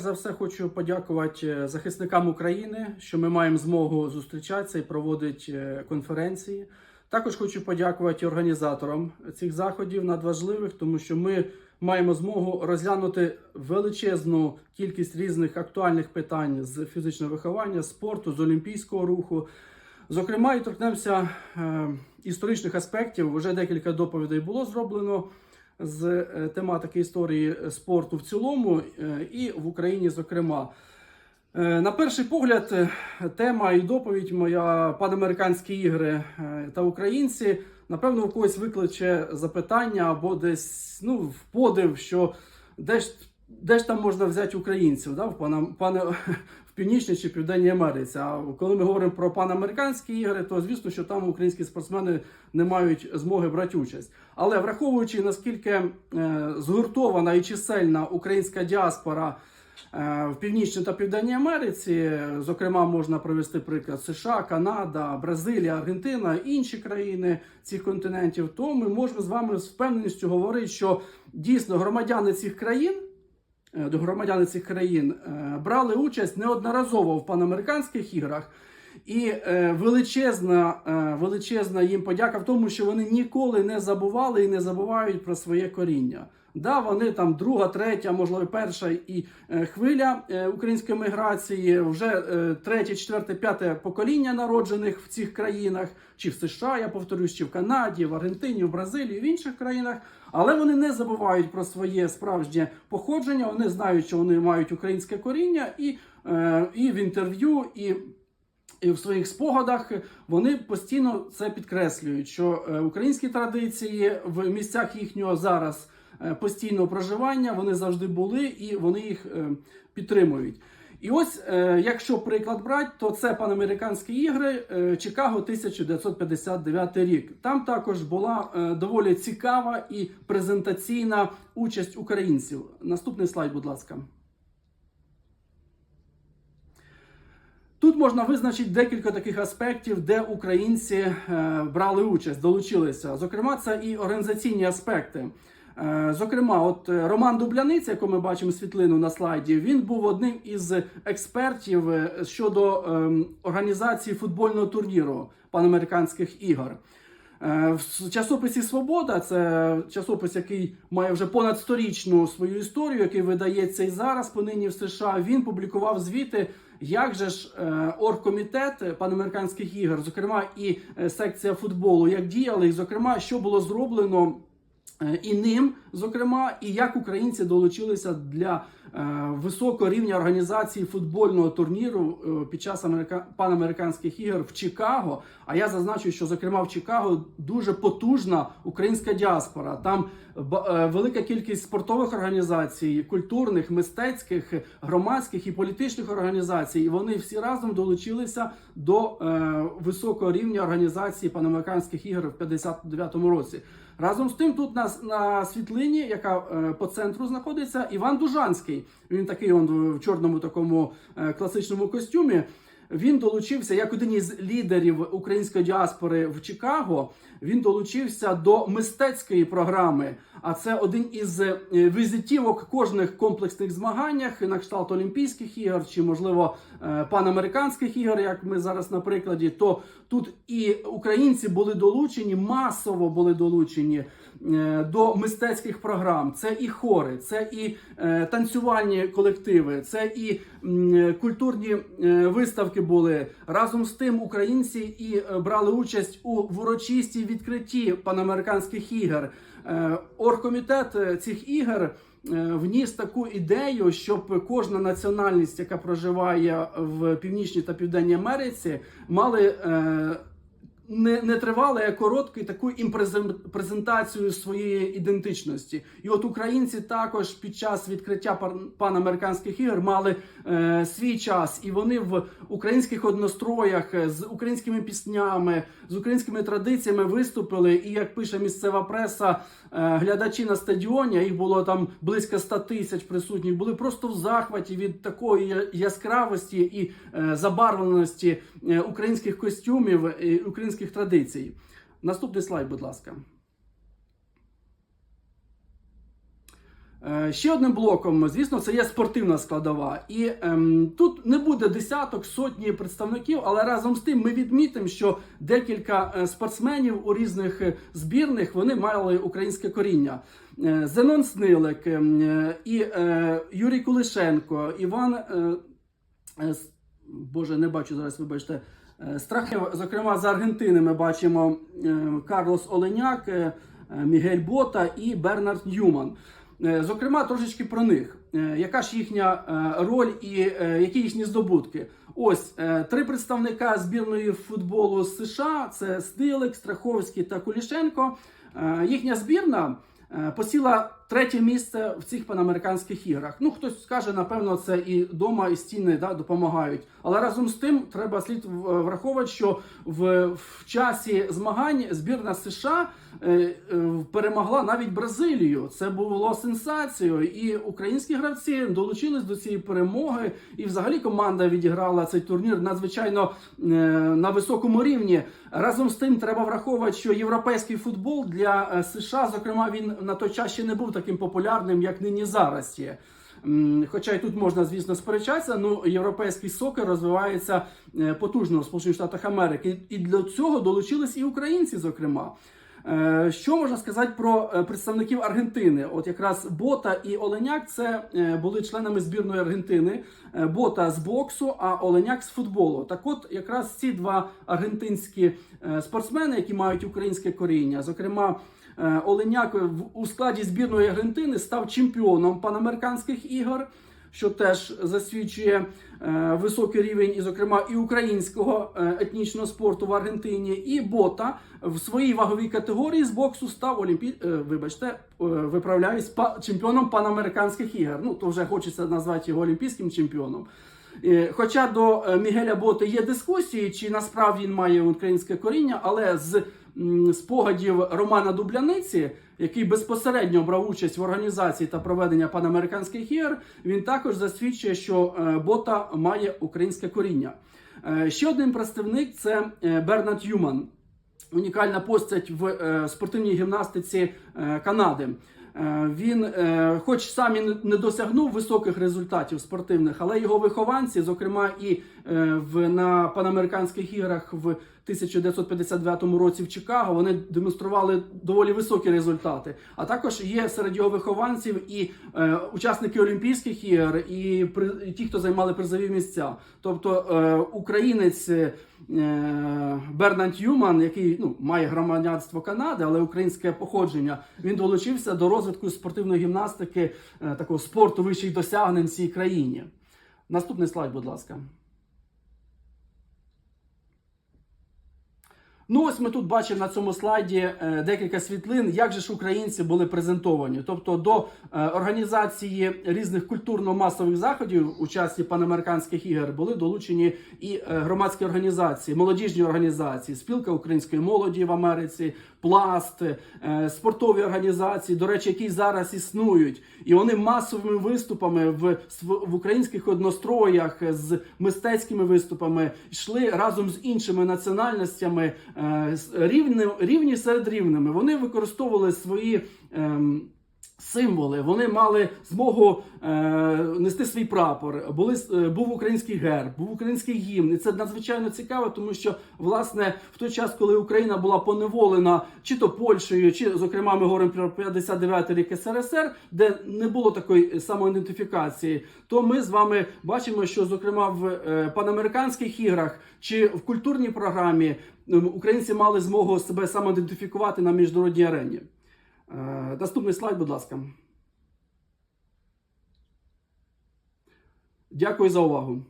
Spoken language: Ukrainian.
За все хочу подякувати е, захисникам України, що ми маємо змогу зустрічатися і проводити е, конференції. Також хочу подякувати організаторам цих заходів надважливих, тому що ми маємо змогу розглянути величезну кількість різних актуальних питань з фізичного виховання, спорту, з олімпійського руху. Зокрема, і торкнемося е, історичних аспектів. Вже декілька доповідей було зроблено з е, тематики історії спорту в цілому е, і в Україні, зокрема. Е, На перший погляд, е, тема і доповідь моя панамериканські ігри е, та українці. Напевно, у когось викличе запитання або десь ну, в подив, що де ж, де ж там можна взяти українців да, в, пане, в Північній чи Південній Америці. А коли ми говоримо про панамериканські ігри, то звісно, що там українські спортсмени не мають змоги брати участь. Але враховуючи наскільки е, згуртована і чисельна українська діаспора. Е, В Північній та Південній Америці, зокрема, можна привести приклад США, Канада, Бразилія, Аргентина, інші країни цих континентів, то ми можемо з вами з впевненістю говорити, що дійсно громадяни цих країн, громадяни цих країн е, брали участь неодноразово в панамериканських іграх. І е, величезна, е, величезна їм подяка в тому, що вони ніколи не забували і не забувають про своє коріння. Да, вони там друга, третя, можливо, перша і е, хвиля е, української міграції, вже е, третє, четверте, п'яте покоління народжених в цих країнах, чи в США, я повторюсь, чи в Канаді, в Аргентині, в Бразилії, в інших країнах. Але вони не забувають про своє справжнє походження. Вони знають, що вони мають українське коріння, і, і в інтерв'ю, і і в своїх спогадах вони постійно це підкреслюють, що українські традиції в місцях їхнього зараз постійного проживання вони завжди були і вони їх е, підтримують. І ось, е, якщо приклад брати, то це панамериканські ігри е, Чикаго 1959 рік. Там також була е, доволі цікава і презентаційна участь українців. Наступний слайд, будь ласка. Тут можна визначити декілька таких аспектів, де українці е, брали участь, долучилися. Зокрема, це і організаційні аспекти. Е, Зокрема, от е, Роман Дубляниць, якого ми бачимо світлину на слайді, він був одним із експертів е, щодо ем, організації футбольного турніру панамериканських ігор. В часописі Свобода це часопис, який має вже понад сторічну свою історію, який видається і зараз понині в США. Він публікував звіти, як же ж е, оргкомітет панамериканських ігор, зокрема і секція футболу, як діяли, і зокрема, що було зроблено. Е, І ним, зокрема, і як українці долучилися для е, високого рівня організації футбольного турніру е, під час америка... панамериканських ігор в Чикаго. А я зазначу, що зокрема в Чикаго дуже потужна українська діаспора. Там велика кількість спортових організацій, культурних, мистецьких, громадських і політичних організацій. І вони всі разом долучилися до високого рівня організації панамериканських ігор в 59-му році. Разом з тим, тут на, на світлині, яка е, по центру знаходиться, Іван Дужанський. Він такий он в чорному такому е, класичному костюмі. Він долучився як один із лідерів української діаспори в Чикаго. Він долучився до мистецької програми. А це один із е, візитівок кожних комплексних змаганнях на кшталт Олімпійських ігор чи, можливо, е, панамериканських ігор, як ми зараз на прикладі. То тут і українці були долучені, масово були долучені е, до мистецьких програм. Це і хори, це і танцювальні колективи, це і культурні е, виставки були. Разом з тим українці і е, брали участь у ворочистій відкритті панамериканських ігор. Е, Оргкомітет е, цих ігор вніс таку ідею, щоб кожна національність, яка проживає в Північній та Південній Америці, мали не, не тривале, а короткий таку імпрезен- презентацію своєї ідентичності. І от українці також під час відкриття пар- панамериканських ігор мали е, свій час, і вони в українських одностроях е, з українськими піснями, з українськими традиціями виступили. І як пише місцева преса, е, глядачі на стадіоні, їх було там близько 100 тисяч присутніх, були просто в захваті від такої яскравості і е, забарвленості е, українських костюмів і українських традицій. Наступний слайд, будь ласка. Е, Ще одним блоком, звісно, це є спортивна складова. І ем, тут не буде десяток, сотні представників, але разом з тим ми відмітимо, що декілька е, спортсменів у різних е, збірних вони мали українське коріння. Зенон Снилик, ем, і е, Юрій Кулишенко, Іван. Е, Боже, не бачу зараз, вибачте. Е, Страхів, зокрема, з Аргентини ми бачимо е, Карлос Оленяк, е, Мігель Бота і Бернард Ньюман. Зокрема, трошечки про них. Яка ж їхня роль і які їхні здобутки? Ось три представника збірної футболу США: це Стилик, Страховський та Кулішенко. Їхня збірна посіла третє місце в цих панамериканських іграх. Ну, хтось скаже, напевно, це і дома, і стіни да, допомагають. Але разом з тим треба слід враховувати, що в, в часі змагань збірна США е, е, перемогла навіть Бразилію. Це було сенсацією. І українські гравці долучились до цієї перемоги. І взагалі команда відіграла цей турнір надзвичайно е, на високому рівні. Разом з тим треба враховувати, що європейський футбол для е, США, зокрема, він на той час ще не був популярним, як нині зараз є. Хоча і тут можна, звісно, сперечатися, ну європейський сокер розвивається е, потужно в Сполучених Штатах Америки, і для цього долучились і українці, зокрема. Е, Що можна сказати про е, представників Аргентини? От якраз Бота і Оленяк це були членами збірної Аргентини. Бота з боксу, а Оленяк з футболу. Так, от якраз ці два аргентинські спортсмени, які мають українське коріння, зокрема. Е, Оленяк у складі збірної Аргентини став чемпіоном панамериканських ігор, що теж засвідчує е, високий рівень, і, зокрема, і українського е, етнічного спорту в Аргентині. І Бота в своїй ваговій категорії з боксу став олімпі... вибачте, виправляюсь, чемпіоном панамериканських ігор. Ну, то вже хочеться назвати його олімпійським чемпіоном. Хоча до Мігеля Боти є дискусії, чи насправді він має українське коріння, але з спогадів Романа Дубляниці, який безпосередньо брав участь в організації та проведення панамериканських ігор, він також засвідчує, що е, Бота має українське коріння. Е, Ще один представник це е, Бернард Юман унікальна постать в спортивній гімнастиці Канади. Він, хоч сам і не- досягнув високих результатів спортивних, але його вихованці, зокрема і в на панамериканських іграх в 1959 році в Чикаго, вони демонстрували доволі високі результати. А також є серед його вихованців і е, учасники Олімпійських ігор, і, при, і ті, хто займали призові місця. Тобто е, українець. е, Бернанд Юман, який ну, має громадянство Канади, але українське походження, він долучився до розвитку спортивної гімнастики, е, такого спорту вищих досягнень в цій країні. Наступний слайд, будь ласка. Ну, ось ми тут бачимо на цьому слайді е, декілька світлин, як же ж українці були презентовані. Тобто до е, організації різних культурно-масових заходів у часі панамериканських ігор були долучені і е, громадські організації, молодіжні організації, спілка української молоді в Америці, пласт, спортові організації, до речі, які зараз існують, і вони масовими виступами в, в українських одностроях з мистецькими виступами йшли разом з іншими національностями рівні, рівні серед рівними. Вони використовували свої. Символи вони мали змогу е, нести свій прапор. Були е, був український герб, був український гімн. І це надзвичайно цікаво, тому що власне в той час, коли Україна була поневолена чи то Польщею, чи зокрема ми говоримо про 59 рік СРСР, де не було такої самоідентифікації, то ми з вами бачимо, що зокрема в е, панамериканських іграх чи в культурній програмі українці мали змогу себе самоідентифікувати на міжнародній арені. Е, Наступний слайд, будь ласка. Дякую за увагу.